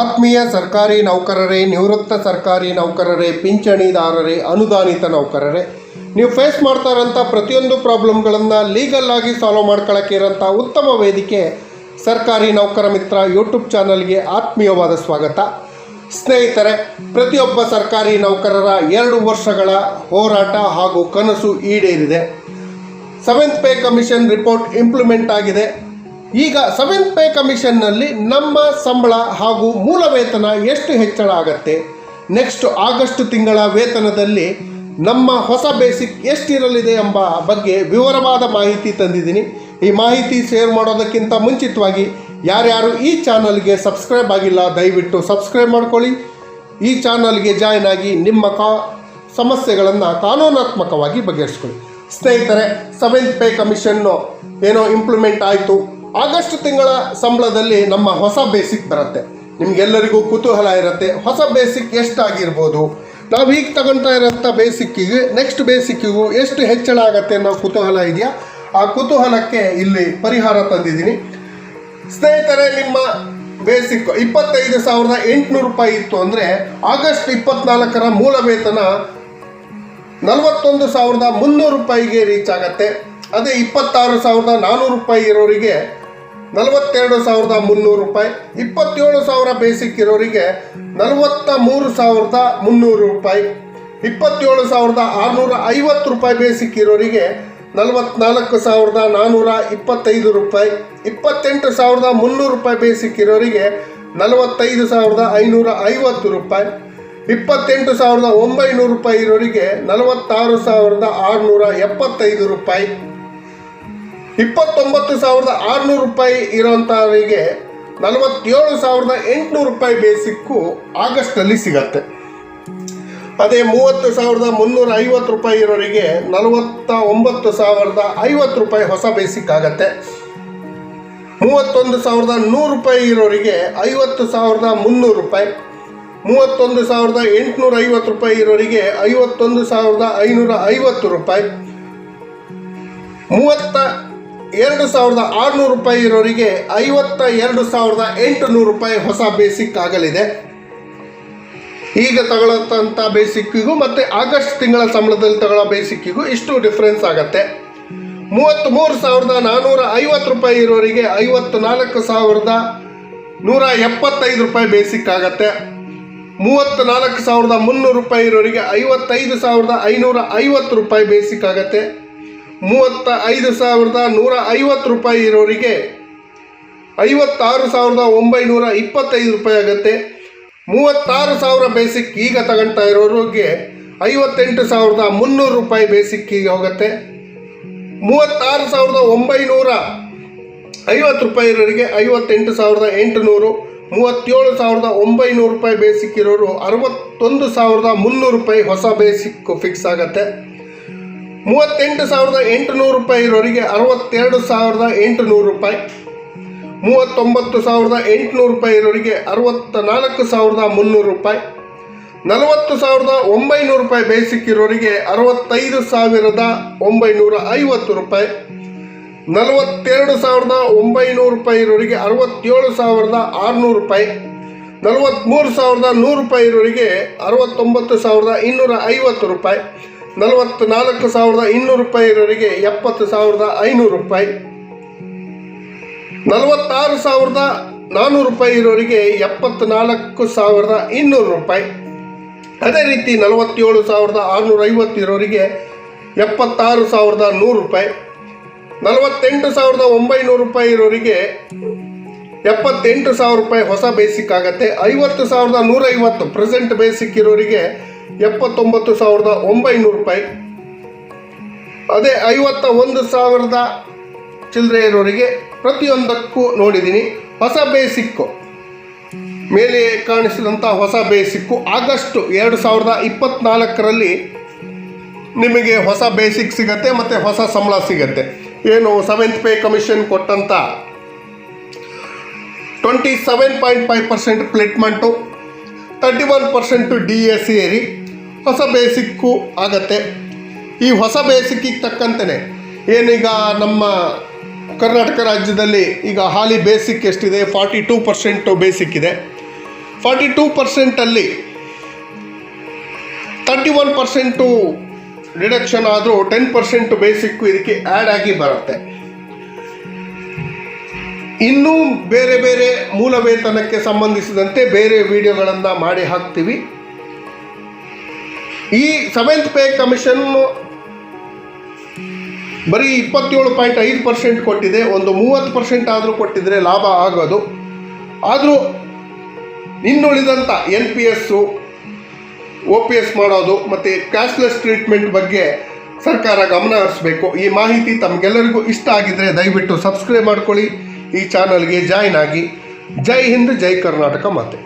ಆತ್ಮೀಯ ಸರ್ಕಾರಿ ನೌಕರರೇ, ನಿವೃತ್ತ ಸರ್ಕಾರಿ ನೌಕರರೇ, ಪಿಂಚಣಿದಾರರೇ, ಅನುದಾನಿತ ನೌಕರರೇ, ನೀವು ಫೇಸ್ ಮಾಡ್ತಾ ಇರೋಂಥ ಪ್ರತಿಯೊಂದು ಪ್ರಾಬ್ಲಮ್ಗಳನ್ನು ಲೀಗಲ್ಲಾಗಿ ಸಾಲ್ವ್ ಮಾಡ್ಕೊಳ್ಳೋಕ್ಕೆ ಇರೋಂಥ ಉತ್ತಮ ವೇದಿಕೆ ಸರ್ಕಾರಿ ನೌಕರ ಮಿತ್ರ ಯೂಟ್ಯೂಬ್ ಚಾನಲ್ಗೆ ಆತ್ಮೀಯವಾದ ಸ್ವಾಗತ. ಸ್ನೇಹಿತರೆ, ಪ್ರತಿಯೊಬ್ಬ ಸರ್ಕಾರಿ ನೌಕರರ ಎರಡು ವರ್ಷಗಳ ಹೋರಾಟ ಹಾಗೂ ಕನಸು ಈಡೇರಿದೆ. Seventh pay commission report implement ಆಗಿದೆ. ಈಗ ಸೆವೆಂತ್ ಪೇ ಕಮಿಷನ್ನಲ್ಲಿ ನಮ್ಮ ಸಂಬಳ ಹಾಗೂ ಮೂಲ ವೇತನ ಎಷ್ಟು ಹೆಚ್ಚಳ ಆಗತ್ತೆ? ನೆಕ್ಸ್ಟ್ ಆಗಸ್ಟ್ ತಿಂಗಳ ವೇತನದಲ್ಲಿ ನಮ್ಮ ಹೊಸ ಬೇಸಿಕ್ ಎಷ್ಟಿರಲಿದೆ ಎಂಬ ಬಗ್ಗೆ ವಿವರವಾದ ಮಾಹಿತಿ ತಂದಿದ್ದೀನಿ. ಈ ಮಾಹಿತಿ ಶೇರ್ ಮಾಡೋದಕ್ಕಿಂತ ಮುಂಚಿತವಾಗಿ ಯಾರ್ಯಾರು ಈ ಚಾನಲ್ಗೆ ಸಬ್ಸ್ಕ್ರೈಬ್ ಆಗಿಲ್ಲ, ದಯವಿಟ್ಟು ಸಬ್ಸ್ಕ್ರೈಬ್ ಮಾಡ್ಕೊಳ್ಳಿ. ಈ ಚಾನಲ್ಗೆ ಜಾಯ್ನ್ ಆಗಿ ನಿಮ್ಮ ಕಾ, ಸಮಸ್ಯೆಗಳನ್ನು ಕಾನೂನಾತ್ಮಕವಾಗಿ ಬಗೆಹರಿಸ್ಕೊಳ್ಳಿ. ಸ್ನೇಹಿತರೆ ಸೆವೆಂತ್ ಪೇ ಕಮಿಷನ್ನು ಏನೋ ಇಂಪ್ಲಿಮೆಂಟ್ ಆಯಿತು. ಆಗಸ್ಟ್ ತಿಂಗಳ ಸಂಬಳದಲ್ಲಿ ನಮ್ಮ ಹೊಸ ಬೇಸಿಕ್ ಬರುತ್ತೆ. ನಿಮ್ಗೆಲ್ಲರಿಗೂ ಕುತೂಹಲ ಇರುತ್ತೆ. ಹೊಸ ಬೇಸಿಕ್ ಎಷ್ಟಾಗಿರ್ಬೋದು? ನಾವು ಈಗ ತಗೊಳ್ತಾ ಇರೋಂಥ ಬೇಸಿಕ್ಕಿಗೆ ನೆಕ್ಸ್ಟ್ ಬೇಸಿಕ್ಕಿಗೂ ಎಷ್ಟು ಹೆಚ್ಚಳ ಆಗುತ್ತೆ ಅನ್ನೋ ಕುತೂಹಲ ಇದೆಯಾ? ಆ ಕುತೂಹಲಕ್ಕೆ ಇಲ್ಲಿ ಪರಿಹಾರ ತಂದಿದ್ದೀನಿ. ಸ್ನೇಹಿತರೆ, ನಿಮ್ಮ ಬೇಸಿಕ್ ಇಪ್ಪತ್ತೈದು ಸಾವಿರದ ಎಂಟುನೂರು ರೂಪಾಯಿ ಇತ್ತು ಅಂದರೆ ಆಗಸ್ಟ್ ಇಪ್ಪತ್ನಾಲ್ಕರ ಮೂಲ ವೇತನ ನಲವತ್ತೊಂದು ಸಾವಿರದ ಮುನ್ನೂರು ರೂಪಾಯಿಗೆ ರೀಚ್ ಆಗತ್ತೆ. ಅದೇ ಇಪ್ಪತ್ತಾರು ಸಾವಿರದ ನಾನ್ನೂರು ರೂಪಾಯಿ ಇರೋರಿಗೆ ನಲವತ್ತೆರಡು ಸಾವಿರದ ಮುನ್ನೂರು ರೂಪಾಯಿ, ಇಪ್ಪತ್ತೇಳು ಸಾವಿರ ಬೇಸಿಕ್ ಇರೋರಿಗೆ ನಲವತ್ತ ಮೂರು ಸಾವಿರದ ಮುನ್ನೂರು ರೂಪಾಯಿ, ಇಪ್ಪತ್ತೇಳು ಸಾವಿರದ ಆರುನೂರ ಐವತ್ತು ರೂಪಾಯಿ ಬೇಸಿಕ್ ಇರೋರಿಗೆ ನಲವತ್ನಾಲ್ಕು ಸಾವಿರದ ನಾನ್ನೂರ ಇಪ್ಪತ್ತೈದು ರೂಪಾಯಿ, ಇಪ್ಪತ್ತೆಂಟು ಸಾವಿರದ ಮುನ್ನೂರು ರೂಪಾಯಿ ಬೇಸಿಕ್ ಇರೋರಿಗೆ ನಲವತ್ತೈದು ಸಾವಿರದ ಐನೂರ ಐವತ್ತು ರೂಪಾಯಿ, ಇಪ್ಪತ್ತೆಂಟು ಸಾವಿರದ ಒಂಬೈನೂರು ರೂಪಾಯಿ ಇರೋರಿಗೆ ನಲವತ್ತಾರು ಸಾವಿರದ ಆರುನೂರ ಎಪ್ಪತ್ತೈದು ರೂಪಾಯಿ. ಇಪ್ಪತ್ತೊಂಬತ್ತು ಸಾವಿರದ ಆರುನೂರು ರೂಪಾಯಿ ಇರೋಂಥವರಿಗೆ ನಲವತ್ತೇಳು ಸಾವಿರದ ಎಂಟುನೂರು ರೂಪಾಯಿ ಬೇಸಿಕ್ಕು ಆಗಸ್ಟಲ್ಲಿ ಸಿಗತ್ತೆ. ಅದೇ ಮೂವತ್ತು ಸಾವಿರದ ಮುನ್ನೂರ ಐವತ್ತು ರೂಪಾಯಿ ಇರೋರಿಗೆ ನಲವತ್ತ ಒಂಬತ್ತು ಸಾವಿರದ ಐವತ್ತು ರೂಪಾಯಿ ಹೊಸ ಬೇಸಿಕ್ ಆಗತ್ತೆ. ಮೂವತ್ತೊಂದು ಸಾವಿರದ ನೂರು ರೂಪಾಯಿ ಇರೋರಿಗೆ ಐವತ್ತು ಸಾವಿರದ ಮುನ್ನೂರು ರೂಪಾಯಿ. ಮೂವತ್ತೊಂದು ಸಾವಿರದ ಎಂಟುನೂರ ಐವತ್ತು ರೂಪಾಯಿ ಇರೋರಿಗೆ ಐವತ್ತೊಂದು ಸಾವಿರದ ಐನೂರ ಐವತ್ತು ರೂಪಾಯಿ. ಮೂವತ್ತ ಎರಡು ಸಾವಿರದ ಆರುನೂರು ರೂಪಾಯಿ ಇರೋರಿಗೆ ಐವತ್ತ ಎರಡು ಸಾವಿರದ ಎಂಟುನೂರು ರೂಪಾಯಿ ಹೊಸ ಬೇಸಿಕ್ ಆಗಲಿದೆ. ಈಗ ತಗೊಳ್ಳೋಂಥ ಬೇಸಿಕ್ಕಿಗೂ ಮತ್ತು ಆಗಸ್ಟ್ ತಿಂಗಳ ಸಂಬಳದಲ್ಲಿ ತಗೊಳ್ಳೋ ಬೇಸಿಕ್ಕಿಗೂ ಇಷ್ಟು ಡಿಫ್ರೆನ್ಸ್ ಆಗತ್ತೆ. ಮೂವತ್ತ್ ಮೂರು ಸಾವಿರದ ನಾನ್ನೂರ ಐವತ್ತು ರೂಪಾಯಿ ಇರೋರಿಗೆ ಐವತ್ತು ನಾಲ್ಕು ಸಾವಿರದ ನೂರ ಎಪ್ಪತ್ತೈದು ರೂಪಾಯಿ ಬೇಸಿಕ್ ಆಗತ್ತೆ. ಮೂವತ್ತು ನಾಲ್ಕು ಸಾವಿರದ ಮುನ್ನೂರು ರೂಪಾಯಿ ಇರೋರಿಗೆ ಐವತ್ತೈದು ಸಾವಿರದ ಐನೂರ ಐವತ್ತು ರೂಪಾಯಿ ಬೇಸಿಕ್ ಆಗತ್ತೆ. ಮೂವತ್ತ ಐದು ಸಾವಿರದ ನೂರ ಐವತ್ತು ರೂಪಾಯಿ ಇರೋರಿಗೆ ಐವತ್ತಾರು ಸಾವಿರದ ಒಂಬೈನೂರ ಇಪ್ಪತ್ತೈದು ರೂಪಾಯಿ ಆಗುತ್ತೆ. ಮೂವತ್ತಾರು ಸಾವಿರ ಬೇಸಿಕ್ ಈಗ ತಗೊಳ್ತಾ ಇರೋರಿಗೆ ಐವತ್ತೆಂಟು ಸಾವಿರದ ಮುನ್ನೂರು ರೂಪಾಯಿ ಬೇಸಿಕ್ಕಿಗೆ ಹೋಗುತ್ತೆ. ಮೂವತ್ತಾರು ಸಾವಿರದ ಒಂಬೈನೂರ ಐವತ್ತು ರೂಪಾಯಿ ಇರೋರಿಗೆ ಐವತ್ತೆಂಟು ಸಾವಿರದ ಎಂಟುನೂರು, ಮೂವತ್ತೇಳು ಸಾವಿರದ ಒಂಬೈನೂರು ರೂಪಾಯಿ ಬೇಸಿಕ್ ಇರೋರು ಅರವತ್ತೊಂದು ಸಾವಿರದ ಮುನ್ನೂರು ರೂಪಾಯಿ ಹೊಸ ಬೇಸಿಕ್ ಫಿಕ್ಸ್ ಆಗುತ್ತೆ. ಮೂವತ್ತೆಂಟು ಸಾವಿರದ ಎಂಟುನೂರು ರೂಪಾಯಿ ಇರೋರಿಗೆ ಅರವತ್ತೆರಡು ಸಾವಿರದ ಎಂಟುನೂರು ರೂಪಾಯಿ. ಮೂವತ್ತೊಂಬತ್ತು ಸಾವಿರದ ಎಂಟುನೂರು ರೂಪಾಯಿ ಇರೋರಿಗೆ ಅರವತ್ತ ನಾಲ್ಕು ಸಾವಿರದ ಮುನ್ನೂರು ರೂಪಾಯಿ. ನಲವತ್ತು ಸಾವಿರದ ಒಂಬೈನೂರು ರೂಪಾಯಿ ಬೇಸಿಕ್ ಇರೋರಿಗೆ ಅರವತ್ತೈದು ಸಾವಿರದ ಒಂಬೈನೂರ ಐವತ್ತು ರೂಪಾಯಿ. ನಲವತ್ತೆರಡು ಸಾವಿರದ ಒಂಬೈನೂರು ರೂಪಾಯಿ ಇರೋರಿಗೆ ಅರವತ್ತೇಳು ಸಾವಿರದ ಆರುನೂರು ರೂಪಾಯಿ. ನಲವತ್ತ್ಮೂರು ಸಾವಿರದ ನೂರು ರೂಪಾಯಿ ಇರೋರಿಗೆ ಅರವತ್ತೊಂಬತ್ತು ಸಾವಿರದ ಇನ್ನೂರ ಐವತ್ತು ರೂಪಾಯಿ. ನಲವತ್ತ್ನಾಲ್ಕು ಸಾವಿರದ ಇನ್ನೂರು ರೂಪಾಯಿ ಇರೋರಿಗೆ ಎಪ್ಪತ್ತು ಸಾವಿರದ ಐನೂರು ರೂಪಾಯಿ. ನಲವತ್ತಾರು ಸಾವಿರದ ನಾನ್ನೂರು ರೂಪಾಯಿ ಇರೋರಿಗೆ ಎಪ್ಪತ್ನಾಲ್ಕು ಸಾವಿರದ ಇನ್ನೂರು ರೂಪಾಯಿ. ಅದೇ ರೀತಿ ನಲವತ್ತೇಳು ಸಾವಿರದ ಆರುನೂರ ಐವತ್ತು ಇರೋರಿಗೆ ಎಪ್ಪತ್ತಾರು ಸಾವಿರದ ನೂರು ರೂಪಾಯಿ. ನಲವತ್ತೆಂಟು ಸಾವಿರದ ಒಂಬೈನೂರು ರೂಪಾಯಿ ಇರೋರಿಗೆ ಎಪ್ಪತ್ತೆಂಟು ಸಾವಿರ ರೂಪಾಯಿ ಹೊಸ ಬೇಸಿಕ್ ಆಗತ್ತೆ. ಐವತ್ತು ಸಾವಿರದ ನೂರೈವತ್ತು ಪ್ರೆಸೆಂಟ್ ಬೇಸಿಕ್ ಇರೋರಿಗೆ ಎಪ್ಪತ್ತೊಂಬತ್ತು ಸಾವಿರದ ಒಂಬೈನೂರು ರೂಪಾಯಿ. ಅದೇ ಐವತ್ತ ಒಂದು ಸಾವಿರದ ಚಿಲ್ಲರೆ ಇರೋರಿಗೆ ಪ್ರತಿಯೊಂದಕ್ಕೂ ನೋಡಿದ್ದೀನಿ. ಹೊಸ ಬೇಸಿಕ್ಕು. ಮೇಲೆ ಕಾಣಿಸಿದಂಥ ಹೊಸ ಬೇಸಿಕ್ಕು ಆಗಸ್ಟ್ ಎರಡು ಸಾವಿರದ ಇಪ್ಪತ್ತ್ನಾಲ್ಕರಲ್ಲಿ ನಿಮಗೆ ಹೊಸ ಬೇಸಿಕ್ ಸಿಗತ್ತೆ ಮತ್ತು ಹೊಸ ಸಂಬಳ ಸಿಗತ್ತೆ. ಏನು ಸೆವೆಂತ್ ಪೇ ಕಮಿಷನ್ ಕೊಟ್ಟಂಥ twenty seven point five percent fitment thirty one percent D A ಸೇರಿ ಹೊಸ ಬೇಸಿಕ್ಕು ಆಗತ್ತೆ. ಈ ಹೊಸ ಬೇಸಿಕ್ಕಿಗೆ ತಕ್ಕಂತೆಯೇ ಏನೀಗ ನಮ್ಮ ಕರ್ನಾಟಕ ರಾಜ್ಯದಲ್ಲಿ ಈಗ ಹಾಲಿ ಬೇಸಿಕ್ ಎಷ್ಟಿದೆ? ಫಾರ್ಟಿ ಟೂ ಪರ್ಸೆಂಟು ಬೇಸಿಕ್ ಇದೆ. ಫಾರ್ಟಿ ಟೂ ಪರ್ಸೆಂಟಲ್ಲಿ ತರ್ಟಿ ಒನ್ ಪರ್ಸೆಂಟು ರಿಡಕ್ಷನ್ ಆದರೂ ಟೆನ್ ಪರ್ಸೆಂಟು ಬೇಸಿಕ್ಕು ಇದಕ್ಕೆ ಆ್ಯಡ್ ಆಗಿ ಬರುತ್ತೆ. ಇನ್ನೂ ಬೇರೆ ಬೇರೆ ಮೂಲ ವೇತನಕ್ಕೆ ಸಂಬಂಧಿಸಿದಂತೆ ಬೇರೆ ವಿಡಿಯೋಗಳನ್ನು ಮಾಡಿ ಹಾಕ್ತೀವಿ. ಈ ಸೆವೆಂತ್ ಪೇ ಕಮಿಷನ್ ಬರೀ ಇಪ್ಪತ್ತೇಳು ಪಾಯಿಂಟ್ ಐದು ಪರ್ಸೆಂಟ್ ಕೊಟ್ಟಿದೆ. ಒಂದು ಮೂವತ್ತು ಪರ್ಸೆಂಟ್ ಆದರೂ ಕೊಟ್ಟಿದ್ರೆ ಲಾಭ ಆಗೋದು. ಆದರೂ ಇನ್ನುಳಿದಂಥ N P S O P S ಮಾಡೋದು ಮತ್ತು ಕ್ಯಾಶ್ಲೆಸ್ ಟ್ರೀಟ್ಮೆಂಟ್ ಬಗ್ಗೆ ಸರ್ಕಾರ ಗಮನ ಹರಿಸಬೇಕು. ಈ ಮಾಹಿತಿ ತಮಗೆಲ್ಲರಿಗೂ ಇಷ್ಟ ಆಗಿದ್ದರೆ ದಯವಿಟ್ಟು ಸಬ್ಸ್ಕ್ರೈಬ್ ಮಾಡ್ಕೊಳ್ಳಿ. ಈ ಚಾನಲ್ಗೆ ಜಾಯ್ನ್ ಆಗಿ. ಜೈ ಹಿಂದ್, ಜೈ ಕರ್ನಾಟಕ ಮಾತೆ.